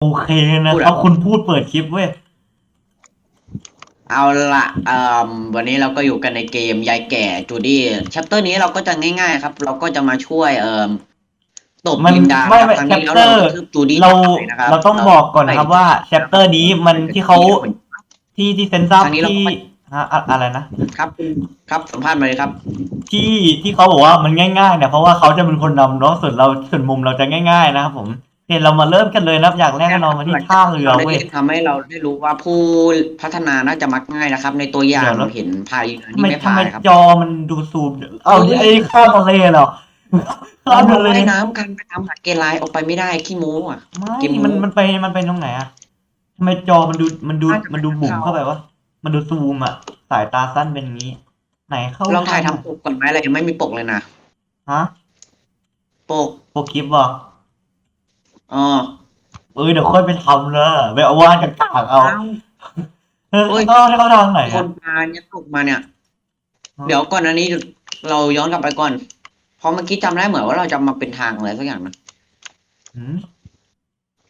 โอเคนะพูดเขาอะคุณพูดเปิดคลิปเว้ย เอาละเอ่อวันนี้เราก็อยู่กันในเกมยายแก่จูดี้แชปเตอร์นี้เราก็จะง่ายๆครับ เราก็จะมาช่วยเอ่อตบมันลินดาไม่ครับไม่ครั้งนี้แล้ว chapter เรากระทืบจูดี้เราตยนะครับเราต้องบอกก่อนนะครับว่าแชปเตอร์นี้มันที่เขาคที่ที่เซนซับครั้งนี้เราที่ก็ไปฮะอะอะไรนะรับครับสัมภาษณ์มาเลยครับ ที่ที่เขาบอกว่ามันง่ายๆเนี่ยเพราะว่าเขาจะเป็นคนนำเนาะส่วนเราส่วนมุมเราจะง่าย ๆ นะครับผม เนี่ยเรามาเริ่มกันเลยนะครับ อย่างแรกเรามาที่ท่าเรือเราได้เว้ยทำให้เราได้รู้ว่าผู้พัฒนาน่าจะมักง่ายนะครับ ในตัวอย่างเดี๋ยวนะเราเห็นพายอันทำนี้ไมไม่ทำพาไมยครับจอมันดูซูมเอ้าไอ้ข้ามทะเลเหรอข้ามเราทะเลว่ายน้ำกันไปทำหัดเกลายออกไปไม่ได้ขี้โม้อะไม่เกมมันมันไปมันไปตรงไหนอะทำไมจอมันดูมันดูน่าจะมันดูบุ๋มเข้าเข้าไปวะมันดูซูมอะสายตาสั้นเป็นอย่างนี้ ไหนเข้าลองถ่ายทางทำปกก่อนไหมอะไรยังไม่มีปกเลยนะฮะปกโปรคลิปวะ อ๋อเอ้ยเดี๋ยวค่อยไปทำเลยไปเอาวาดจากต่างเอาเอ้าเออโอ้ย เขาให้เขาทางไหนคอะนพาเนี่ยตกมาเนี่ยอ๋อเดี๋ยวก่อนอันนี้เราย้อนกลับไปก่อน เพราะเมื่อกี้จำได้เหมือนว่าเราจะมาเป็นทางอะไรสักอย่างนะ หืม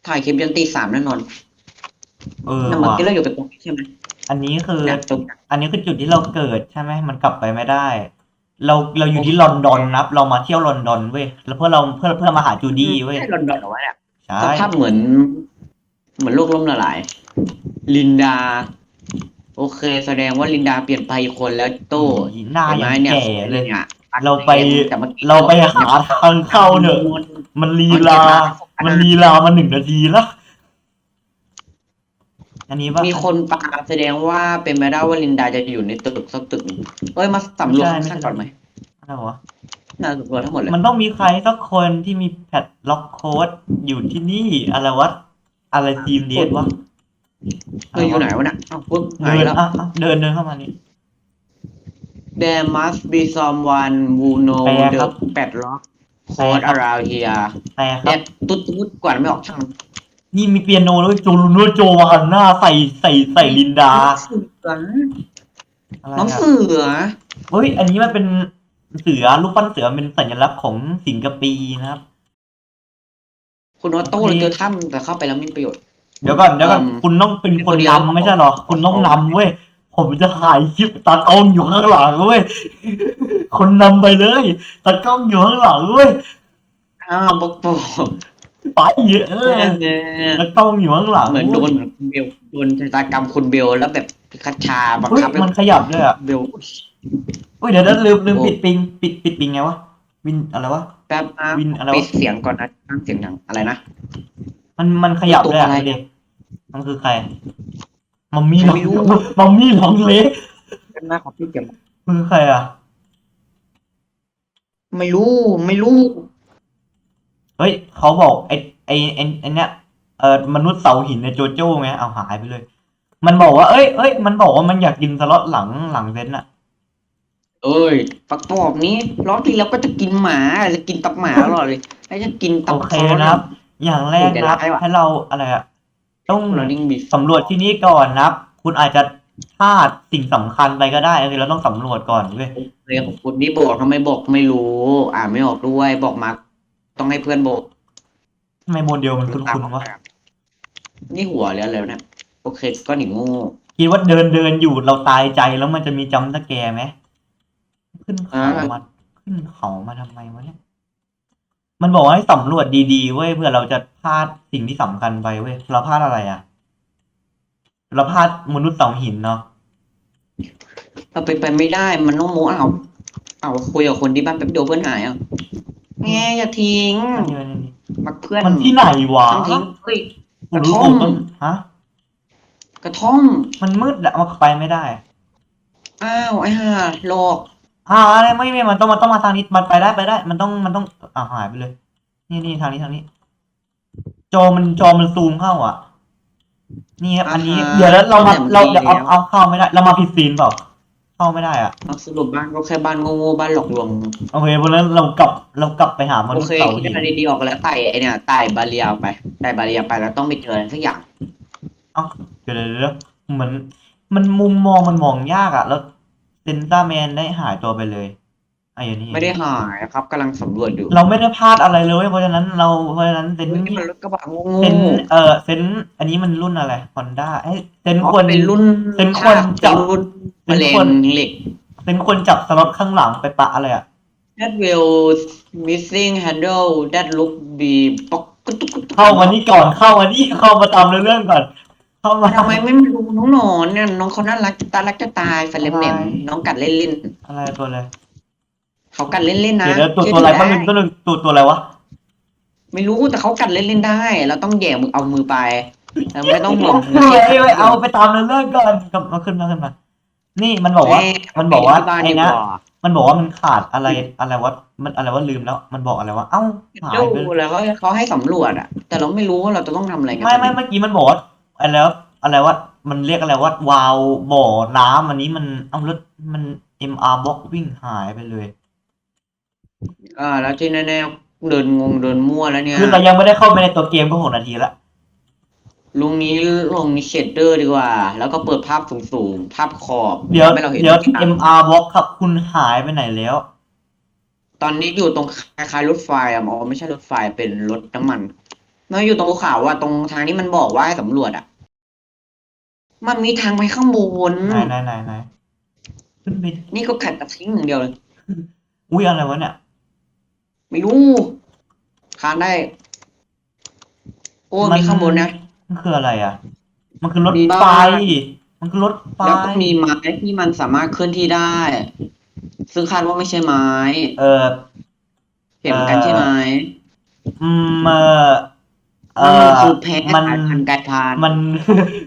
ถ่ายคลิปยันตีสามแน่นอนเออแต่เมื่อว่ะกี้เราอยู่เป็นตรงนี้ใช่ไหมอันนี้คือ เนี่ยตรงนี้อันนี้คือจุดที่เราเกิดใช่ไหมมันกลับไปไม่ได้ เราเราอยู่ที่ลอนดอนนับ เรามาเที่ยวลอนดอนเว้ยแล้วเพื่อเราเพื่อเพื่อมาหาจูดี้เว้ย ใช่ลอนดอนเหรอวะเนี่ย ใช่สภาพเหมือน เหมือนโลกล่มละลาย ลินดา โอเค แสดงว่าลินดาเปลี่ยนไปอีกคนแล้วโต้หน้าเห็นไหมยังเนี่ยแก่เลยเนี่ยเราไปแต่มื่อกี้เราไปหาทางเข้าเนอะมันลีลา มันลีลามาหนึ่งนาทีแล้วอันนี้ว่ามีคนปาแสดงว่าเป็นไปได้ว่าลินดาจะอยู่ในตึกสักตึกหนึ่งเอ้ยมาสำรวจข้างๆก่อนไหมอะไรวะ น่าสำรวจทั้งหมดเลยมันต้องมีใครสักคนที่มีแพทล็อกโค้ดอยู่ที่นี่อะไรวะอะไรทีมเดสวะเอออยู่ไหนวะเนี่ยอ้าวปุ๊บหาเดิยนแล้วอะอะเดินเดินเข้ามานี่ There must be someone who know แปล the ครับ padlock แปล code ครับ around here แต่ครัเนี่บยตุ๊ดตุ๊ดกว่าไม่ออกช่างมันนี่มีเปียโนแล้วโจลุนโจมาหันหน้าใส่ใส่ใส่ลินดาเสืออะไรน้องอะเสือเฮ้ย อันนี้มันเป็น เสือรูปปั้นเสือเป็นสัญลักษณ์ของสิงคโปร์นะครับ คุณออโต้เราเจอถ้ำแต่เข้าไปแล้วไม่มีประโยชน์ เดี๋ยวก่อนเดี๋ยวก่อนอืม คุณต้องเป็นคนคนเดียวนำไม่ใช่เหรอ คุณต้องนำเว้ย ผมจะถ่ายคลิปตากล้องอยู่ข้างหลังเว้ย คนนำไปเลยตากล้องอยู่ข้างหลังเว้ย อ้าวบอกบอกไปเยอะเออตากล้องอยู่ข้างหลังเหมือนโดนเหมือนคุณเบลโดนชะตากรรมคุณเบลแล้วแบบพิคัชชาบังเฮ้ยคับให้มันขยับด้วยอะเบล เฮ้ยเดี๋ยวเดี๋ยวลืมลืมโอ้ปิดปิงปิดปิดปิงไงวะวินอะไรวะ แป๊บนะวินอะไรปิวะดเสียงก่อนนะตั้งเสียงดังอะไรนะ มันมันขยับด้วยตัวอะไรอะเด็กมันคือใครมัมมี่หลังไม่รู้มัมมี่หลังเล็กเป็นหน้าของพี่เก็บคือใครอะไม่รู้ไม่รู้ เฮ้ยเขาบอกไอ้ไอ้ไอ้ไอ้เนี้ยเออมนุษย์เสาหินในโจโจ้ไงเอาหายไปเลย มันบอกว่าเอ้ยเอ้ยมันบอกว่ามันอยากกินสล็อตหลังหลังเซนอะ เอ้ยประกอบนี้รอบที่แล้วก็จะกินหมาจะกินตับหมาตลอดเลยแล้วจะกินตัโอบเคเขานะครับ อย่างแรกนะครับเดี๋ยวร้ายว่ะให้เราอะไรอะต้องเราดิ้งบีสำรวจที่นี่ก่อนนะครับ คุณอาจจะพลาดสิ่งสำคัญไปก็ได้คือเราต้องสำรวจก่อนเว้ยเรื่องของคุณนี่บอกทำไมบอกไม่รู้ อ่านไม่ออกด้วยบอกมา ต้องให้เพื่อนบอกทำไมโมเดลมันคุ้นๆวะนี่หัวแล้วแล้วเนี่ยโอเคก็หนีโง่คิดว่าเดินเดินอยู่เราตายใจแล้วมันจะมีจัมป์สแกร์ไหม ขึ้นเขามาขึ้นเขามาทำไมวะเนี่ย มันบอกว่าให้สำรวจดีๆเว้ยเพื่อเราจะพลาดสิ่งที่สำคัญไปเว้ยเราพลาดอะไรอะ เราพลาดมนุษย์เสาหินเนาะเราไปนไปไม่ได้มันต้องโม้เอาเอาคุยกับคนที่บ้านแป๊บเดียวเพื่อนหายอะแง่อย่าทิ้งอันนี้มันนี่มักเพื่อนมันที่ไหนวะต้องทิ้งเฮ้ยกูรู้กระท่อมผมฮะกระท่อม มันมืดอะมันไปไม่ได้ อ้าวไอ้ห่าหลอก อ่าอะไรไม่ไม่มันต้องมันต้องมาทางนี้มันไปได้ไปได้ มันต้องมันต้องอ่าหายไปเลย นี่นี่ทางนี้ทางนี้ จอมันจอมันซูมเข้าอะ นี่ครับอันนี้เดี๋ยวแล้วเรามาเราเดี๋ยวเอาเอาเข้าไม่ได้ เรามาผิดซีนเปล่าเข้าไม่ได้อะเอาสรุปบ้านก็แค่บ้านโง่ๆบ้านหลอกลวงโอเคเพราะฉะนั้นเรากลับเรากลับไปหามโอนุษเคย์เสาคิดหินอะไรดีๆออกแล้วไต่ไอเนี่ยไต่บาเรียไปไต่บาเรียไปแล้วต้องไปเจออะไรสักอย่าง เดี๋ยวเดี๋ยวเดี๋ยวเหมือนมันมุมมองมันมองยากอะ แล้ว เซนต้าแมนได้หายตัวไปเลยไอ้อย่างนี้ไม่ได้หายครับกำลังสำรวจอยู่เราไม่ได้พลาดอะไรเลย เพราะฉะนั้นเราเพราะฉะนั้นเซนเฮ้ยนี่นี่มันรถกระบะโง่เซนเออเซนอันนี้มันรุ่นอะไรฮอนด้าเอ้ยเซนอ๋อควรเป็นรุ่นเป็นคนจับเป็นรุ่นเป็มะนเร็คนงเหล็กเซนควรจับสล็อตข้างหลังไปปะอะไรอะ that will missing handle that look be ปอกกุตุกกุตุกเข้ามานี่ก่อนเข้ามานี่เข้ามาตามเรื่องก่อน เข้ามา ทำไมไม่มาดูน้องหนอนเนี่ยน้องเขาน่ารักจะตารักจะตายฟันเล็บเหน็มอะไร น้องกัดเล่นอะไรตัวอะไรๆเขากัดเล่นๆนะเดี๋ยวนะตัวเชื่ตัวอะไรถืบ้างนึงตัวหนึงตัวตัวอะไรวะไม่รู้แต่เขากัดเล่นๆได้ เราต้องแหย่มือเอามือไปเราไม่ต้องห่วงเฮ้ยเว้ยเอาไปตามเรื่องก่อนกลับมาขึ้นมาขึ้นมา นี่มันบอกว่า มันบอกว่าที่บ้านไอ้ดีนะกว่ามันบอกว่ามันขาดอะไรอะไรวะมันอะไรวะลืมแล้ว มันบอกอะไรวะเอ้าหายดูไปเลยแล้วเขาเขาให้สำรวจอะแต่เราไม่รู้ว่าเราจะต้องทำอะไรกันไม่ไม่เมื่อกี้มันบอกว่า อะไรวะอะไรวะมันเรียกอะไรว่าวาล์วบ่อน้ำอันนี้มันเอารถมัน MR box วิ่งหายไปเลย อ่า แล้วที่แน่ๆเดินงงเดินมั่วแล้วเนี่ยคือเรายังไม่ได้เข้าไปในตัวเกมก็หกนาทีละลุงนี้ลงเชดเดอร์ดีกว่า แล้วก็เปิดภาพสูงๆ ภาพขอบเดี๋ยวไม่เราเห็นเดี๋ยว ที่ต่าง MR box ครับคุณหายไปไหนแล้ว ตอนนี้อยู่ตรงคล้ายๆรถไฟอะอ๋อไม่ใช่รถไฟเป็นรถน้ำมัน มันอยู่ตรงภูเขาว่าตรงทางนี้มันบอกว่าให้สำรวจอะมันมีทางไปข้างบน ไหนไหนไหนไหนขึ้นไปนี่ก็ขัดกับทิ้งอย่างเดียวเลย อุ้ยอะไรวะเนี่ยไม่รู้คานได้ โอ้มีข้างบนนะมันคืออะไรอะ มันคือรถมีไฟบ้านมันคือรถไฟแล้วก็มีไม้ที่มันสามารถเคลื่อนที่ได้ ซึ่งคาดว่าไม่ใช่ไม้ เออเห็นเหมือนกันใช่ไหมอืมเออ เอมันอคือแพ้มันสายพันธุ์กลายพันธุ์มัน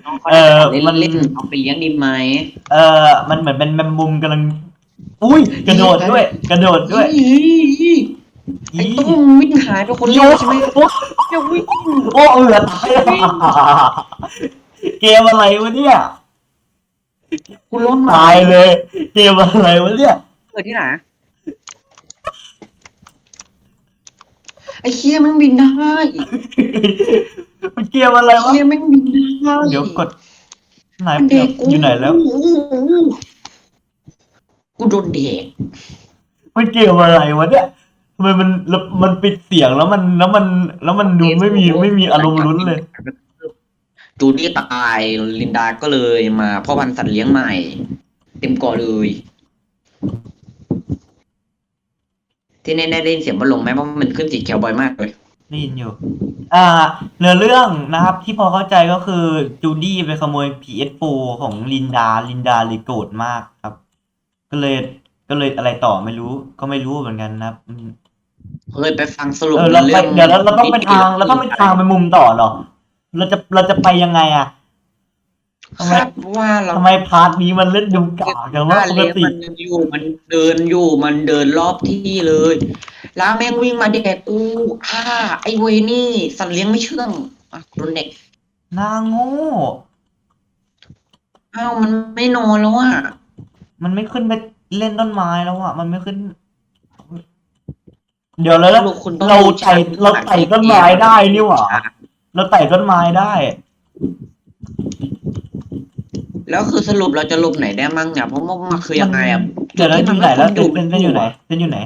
น้องเขาเออเล่นมันเล่นๆเอาไปเลี้ยงดีไหมเออ มันเหมือนเป็นแมมมุมกำลัง อุ้ยกระโดดด้วย กระโดดด้วยอีไอ้ตุ้มวิ่งหายไปคนโยเดียวใช่ไหมจะวิ่งโอ้เอือตายเกมอะไรวะเนี่ยกูล้นมาตายเลย เกมอะไรวะเนี่ยเกิดที่ไหน ไอ้เคียแมันบินได้มันเกมอะไรวะ เคียแมันบินได้เดี๋ยวกดไหนมันเด็กกูอยู่ไหนแล้ว กูโดนเด็กมันเกมอะไรวะเนี่ยทำไมมันแล้วมันปิดเสียงแล้วมันแล้วมันแล้วมันดูไม่มีไม่มีอารมณ์ลุ้นเลย จูดี้ตายลินดาก็เลยมาพ่อพันธุ์สัตว์เลี้ยงใหม่ เต็มเกาะเลย ที่แน่ๆได้ยินเสียงบอลลงไหมเพราะมันขึ้นสีเขียวบ่อยมากเลย ได้ยินอยู่ อ่าเนื้อเรื่องนะครับที่พอเข้าใจก็คือจูดี้ไปขโมย PS4 ของลินดา ลินดาเลยโกรธมากครับ ก็เลยก็เลยอะไรต่อไม่รู้ ก็ไม่รู้เหมือนกันนะครับอืมเคยไปฟังสรุปเออเราไปรื่องเดี๋ยวเราเราต้องไปทางเราต้องไปทางไปมุมต่อเหรอ เราจะเราจะไปยังไงอะ ทำไม คาดว่าเราทำไมพาร์ทนี้มันเล่นดูกากจังว่าปกเลี้ยงติมันอยู่มันเดินอยู่มันเดินรอบที่เลย แล้วแม่งวิ่งมาเด็กอู้อ้าไอ้เวยนี่ สัตว์เลี้ยงไม่เชื่องอะโดนเด็กนางโง่อ้าวมันไม่นอนแล้วอะมันไม่ขึ้นไปเล่นต้นไม้แล้วอะมันไม่ขึ้น เดี๋ยวแล้ว ลูกคุณต้องเรารู้ไต่จักเราไต่ต้นไม้ได้นี่หว่า เราไต่ต้นไม้ได้ แล้วคือสรุปเราจะหลบไหนได้มั่งเนี่ยเพราะว่ามันคือยังไงอะเดี๋ยวแล้วอจุยู่ดไหนแล้วที่เต้นมัเต้นอยู่ไหนเต้นอยู่ไหน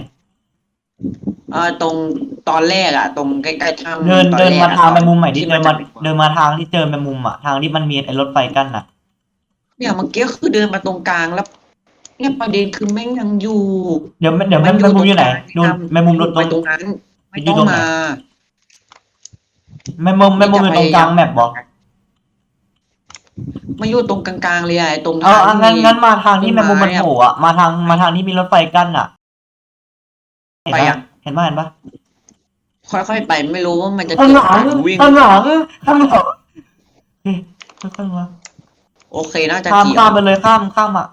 เออตรงตอนแรกอะ ตรงใกล้ๆถ้ำเดินตอเดินแรกมาอะทางแมงมุมใหม่ดิที่เดินมาจะเดินมาทางที่เจอแมงมุมอะทางที่มันมีไอ้รถไฟกั้นอะเนี่ยเมื่อกี้คือเดินมาตรงกลางแล้ว เนี่ยประเด็นคือแม่งยังอยู่ เดี๋ยวเดี๋ยวแมงแมงมุมอยู่ไหนดูแมงมุมรถตไปรงตรงนั้นไม่อยู่ต้องตรงไหนมา แมงมุมแมงมุมอยู่ตรงกลางแมปบอก มาอยู่ตรงกลางๆเลยอะไอ้ตรงเอาทางเอางั้นที่ งั้นมาทางที่แมต้งนมุมไม้มันอะโผล่อะมาทางมาทางที่มีรถไฟกั้นอะเห็นไปปะอะ เห็นปะเห็นปะค่อยๆไปไม่รู้ว่ามันจะข้างเจหอลังทางวิ่งข้างหลังข้างหลังเฮ้ยข้างหลังโอเคน่าจะข้ามเกี่ยวข้ามไปเลยข้ามข้ามอะ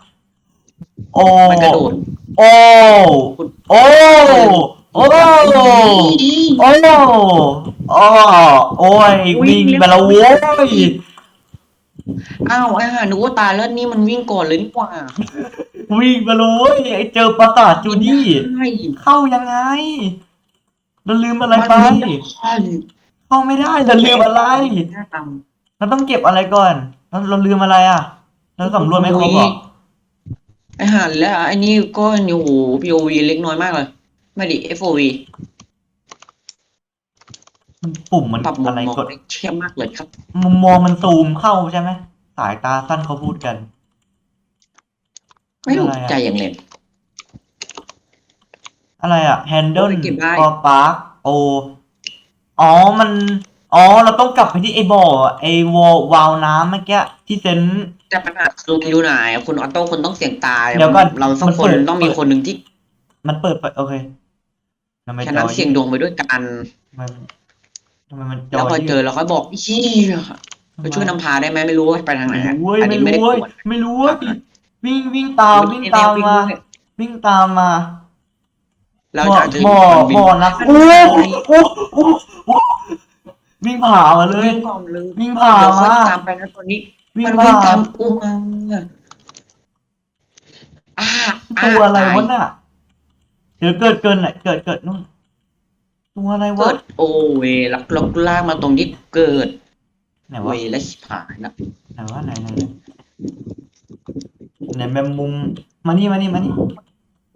โอ้มันกระโดด โอ้โอ้โอ้ โอ้ โอ้ โอ้ยวิ่งไปแล้วโว้ย อ้าวไอ้ห่านึกว่าตายแล้วนี่มันวิ่งก่อนเลยนี่หว่าวิ่งไปเลยโว้ยไอ้เจอปราสาทจูดี้ใช่เข้ายังไงเราลืมอะไรไปมันม่ด้เข้าไม่ได้เราลืมอะไรหน้าตาเราต้องเก็บอะไรก่อนเราเราลืมอะไรอะเราสำรวจไม่ครบหรอไไอหันแล้วไอ้นี่ก็โอ้โห POV เล็กน้อยมากเลย ไม่ดิ FOV มันปุ่มมันปรับมุมอะไรมองกด ได้เชี่ยมากเลยครับ มุมมองมันซูมเข้าใช่ไหมสายตาสั้นเขาพูดกัน ไม่ถูกอะไรอะใจอย่างเล่นอะไรอะ handle โอ้ยเก็บได้พอปาร์คโออ๋อมัน อ๋อ เราต้องกลับไปที่ไอ้บ่อไอ้วอลวาล์วน้ำเมื่อกี้ที่เซน แต่ปัญหาคือมันอยู่ไหนคุณออโต้คุณต้องเสียงตายเดี๋ยวก่อนเราสักมันคนเปิด ต้องมีเปิดคนหนึ่งที่มันเปิดไป โอเคทำไมชจนะอเสียงดวงไปด้วยกันทำไม ทำไมมันจแล้วพอยืดเจอเราค่อยบอกเฮียไปช่วยนำพาได้ไหมไม่รู้ว่าไปทางไหนไม่อะรู้เว้ยอันไม่นี้ไม่รู้ได้เว้ยกดไม่รู้เว้ยวิ่งวิ่งตามวิ่งตามมา วิ่งตามมาเราบ่อจะจะบ่อวิ่งบ่อนะโอ้โอ้โอ้โอ้วิ่งผ่ามาเลยวิ่งก่อนเลยวิ่งผ่าเดี๋ยวค่อยมาตามไปนะตอนนี้วิ่งมันผ่าวิ่งตามกูมาอ่าาตัวอะไรตายวะน่ะเดี๋ยวเกิดเกินไหนเกิดเกิดนู่น ตัวอะไรวะ เกิดโอเวลักล็อกลากมาตรงที่เกิดไหนเววะและชิบหายนะไหนวะไหนไหนไหนไหนแมมมุมมานี่มานี่มานี่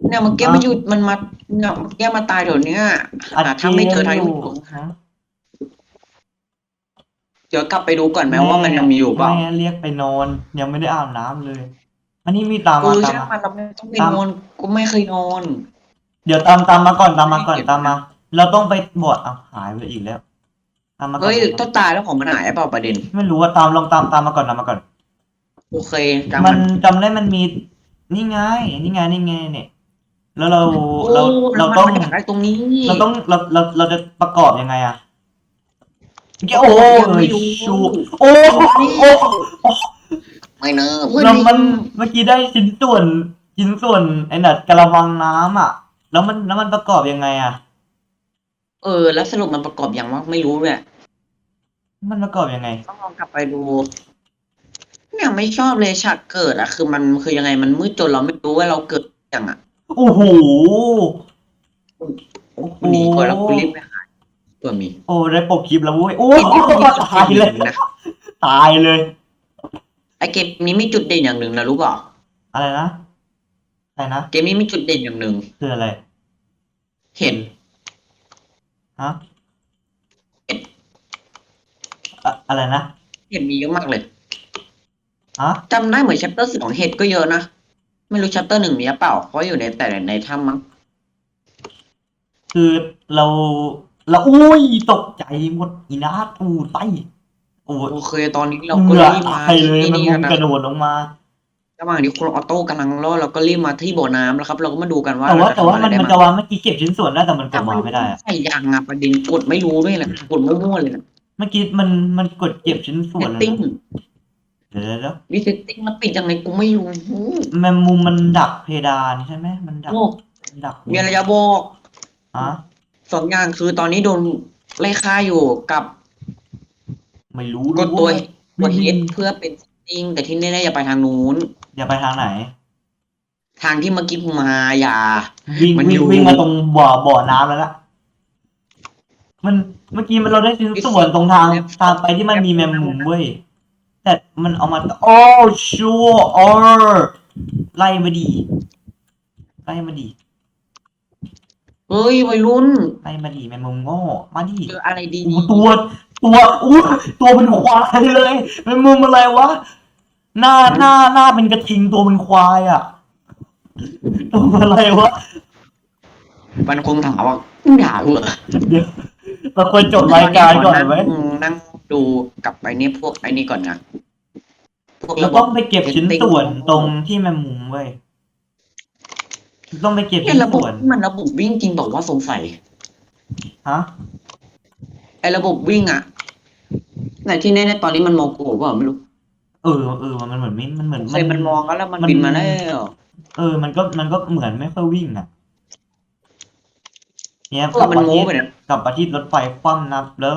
เนี่ยเมื่อกี้อะมาอยู่มันมาเนี่ยเมื่อกี้มาตายแถวเนี้ยหาทางไม่เจอทางที่ถูกฮะเดี๋ยวกลับไปดูก่อนไหมว่ามันยังมีอยู่เปล่าแม่เรียกไปนอน ยังไม่ได้อาบน้ำเลย อันนี้มีตามเอมาอตามใช่มามันเราไม่ต้องไปตามนอนกูไม่เคยนอน เดี๋ยวตามตามมาก่อนตามมาก่อนไม่เก็บตามมา เราต้องไปบวชอะหายไปอีกแล้วตามมาก่อนเฮ้ยถ้าตายแล้วของมันหายเปล่าประเด็น ไม่รู้ว่าตามลองตามตามมาก่อนตามมาก่อน โอเคจำมัมันนจำได้มันมีนี่ไงนี่ไงนี่ไงเนี่ย แล้วเราโอ้เราเรามันต้องมาจากไอ้ตรงนี้เราต้องเราเราเราจะประกอบยังไงอะเมื่อกี้โอ้ยังไม่ยรู้ชูโอ้โอ้ไม่เนอะเรามันเมื่อกี้ได้ชิ้นส่วนชิ้นส่วนไอ้น่ะกระมังน้ำอะ แล้วมันแล้วมันประกอบยังไงอะ เออ แล้วสรุปมันประกอบอย่างว่าไม่รู้เลยมันประกอบยังไง ต้องลองกลับไปดูเนี่ยไม่ชอบเลยฉากเกิดอะคือมันคือยังไงมันมืดจนเราไม่รู้ว่าเราเกิดอย่างอะโอ้โหกูหนีก่อนแล้วกูรีบไปหาตัวมีโอ้ได้ปกคลิปแล้วเว้ยโอ้เกมนี้มีจุดตายเด่นเลยนะตายเลยไอเกมนี้มีจุดเด่นอย่างหนึ่งนะรู้เปล่าอะไรนะอะไรนะเกมนี้มีจุดเด่นอย่างหนึ่งคืออะไร เห็น ฮะอะอะไรนะเห็นมีเยอะมากเลยฮะจำได้เหมือนชัปเตอร์สองเห็ดก็เยอะนะ ไม่รู้ชัปเตอร์หนึ่งมีหรือเปล่า เพราะอยู่ในแต่ในถ้ำมั้งคือเราเราอุ้ยตกใจหมดอีนาตูไตโอ้ยโอเคตอนนี้เราเหก็งื่อรีบมาตายเลยที่มันนี่มุกัมนนะกระโดดลงมา ระหว่างที่คุณออโต้กำลังรอดเราก็รีบมาที่บ่อน้ำแล้วครับ เราก็มาดูกันว่าแต่ว่าเรจะแต่ว่าทำอะไรมันได้มันบ้างจะวางเมื่อกี้เก็บชิ้นส่วนได้แต่มันกดวางไม่ได้อะใช่ยังอะประเด็นกดไม่รู้ด้วยแหละกดมั่วๆเลยนะเมื่อกี้มันมันกดเก็บชิ้นส่วนเซตเลยติ้งนะเดี๋ยวเดี๋ยวเดี๋ยววิเซตติ้งมันปิดยังไงกูไม่รู้แมมมุมมันดักเพดานใช่ไหมมันดักโอ้ดักมีอะไรจะบอกฮะสองอย่างคือตอนนี้โดนไล่ฆ่าอยู่กับไม่รู้กดตัวรู้กดว่าเฮดเพื่อเป็นเซตติ้งแต่ที่แน่ๆอย่าไปทางนู้น อย่าไปทางไหน ทางที่เมื่อกี้มาอย่า วิ่งมันวิ่องยู่วิ่งมาตรงบ่อบ่อน้ำแล้วละมันเมื่อกี้มันเราได้ชิ้นส่วนตรงทางทางไปที่มันมีแมมมุมเว้ย แต่มันเอามาโอ้ชัวออร์ไล่มาดีไล่มาดีเฮ้ยวัยรุ่นไล่มาดีแมมมุมโง่มาดีเจออะไรดีอู้ตัวตัวอู้ตัวเป็นควายเลยแมมมุมอะไรวะ หน้าหน้าหน้าเป็นกระทิงตัวเป็นควายอะตัวอะไรวะมันคงถามว่าด่าเหรอเดี๋ยวเราควรจบรายการก่อนไหมงนั่งดูกับไอ้นี่พวกไอ้นี่ก่อนนะพวกเราระบต้บ องไปเก็บชิ้นส่วนตรงที่แมมมุมเว้ยต้องไปเก็บเนี่ชิ้ยนระบบส่วนมันระบบวิ่งจริงบอกว่าสงสัยฮะไอ้ระบบวิ่งอะไหนที่แน่ๆตอนนี้มันมองกูเปล่าไม่รู้ เออเออมันเหมือนไม่มันเหมือน เคยมันมองแล้วแล้วมันมัน บินมาแล้วเออ มันก็มันก็เหมือนไม่ค่อยวิ่งอะ เนี่ยเออมันโม้ไปที่เนี่ย กลับมาที่รถไฟคว่ำนับแล้ว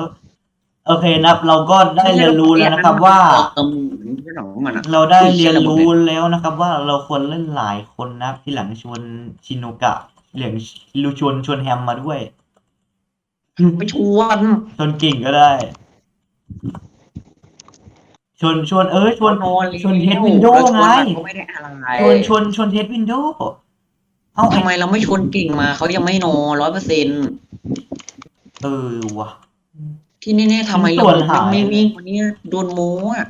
โอเคนับ เราก็ได้เรียนรู้แล้วนะครับ ว่าเออมันไม่หรอกมันอะเราได้เรียนรู้แล้วนะครับ ว่าเราควรเล่นหลายคนนะครับทีหลังชวนชินโนกะเหลียงลูชวนชวนแฮมมาด้วย ไม่ชวนชวนเก่งก็ได้ ชวนชวนเออชวนนอนชวนเทสวินโดว์ไงเขาไม่ได้อะไรชวนชวนชวนเทสวินโดว์เอาทำไมเราไม่ชวนเก่งมาเขายังไม่นอนร้อยเปอร์เซ็นต์เออว่ะ ที่แน่ๆทำไมส่เราวนหายไม่วิ่งคนนี้โดนโม้อะ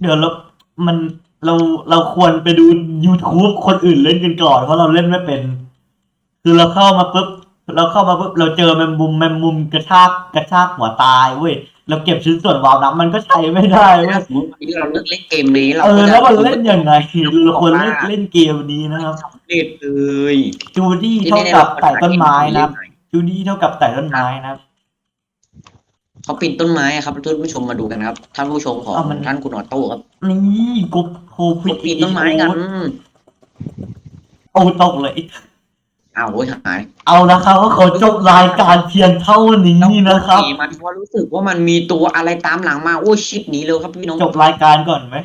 เดี๋ยวเรามันเราเราควรไปดู YouTube คนอื่นเล่นกันก่อนเพราะเราเล่นไม่เป็น คือเราเข้ามาปุ๊บเราเข้ามาปุ๊บเราเจอแมมมุมแมมมุมกระชากกระชากหัวตายเว้ย เราเก็บชิ้นส่วนวาล์วน้ำมันก็ใช้ไม่ได้เว้ยถ้าสมมติวันนี้เราเลิกเล่นเกมนี้เราเออก็จะแล้วมันเล่นยังไงเราควรเล่นเล่นเกมนี้นะครับสำเร็จเลยจูดี้ที่เท่าแน่ๆกับเราไต่ต้นไม้นะครับเล่หอยจูดี้เท่ากับไต่ต้นไม้นะครับเขาปีนต้นไม้อะครับท่านผู้ชมมาดูกันครับ ท่านผู้ชมของเอามันท่านคุณออโต้ครับนี่กุ๊บโคฟิเขาปีนต้นไม้กันโอ้ตกเลย อ้าวโว้ยหายเอาละครับก็ขอจบรายการเพียงเท่านี้นะครับมันเพราะรู้สึกว่ามันมีตัวอะไรตามหลังมาโอ้ยชิปหนีเร็วครับพี่น้องจบรายการก่อนไหม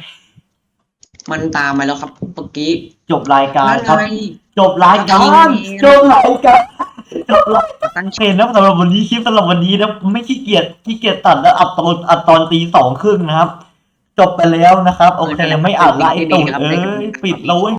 มันตามมาแล้วครับเมื่อกี้จบรายการนั่นครับไงจบรายการจริงจบรายการจบรายตั้งเห็นนะสำหรับวันนี้คลิปสำหรับวันนี้นะไม่ขี้เกียจขี้เกียจตัดแล้วอัดตอนอัดตอนตีสองครึ่งนะครับ จบไปแล้วนะครับ โอเคไม่อ่านไลน์ตูดเอ้ยปิดแล้วเว้ย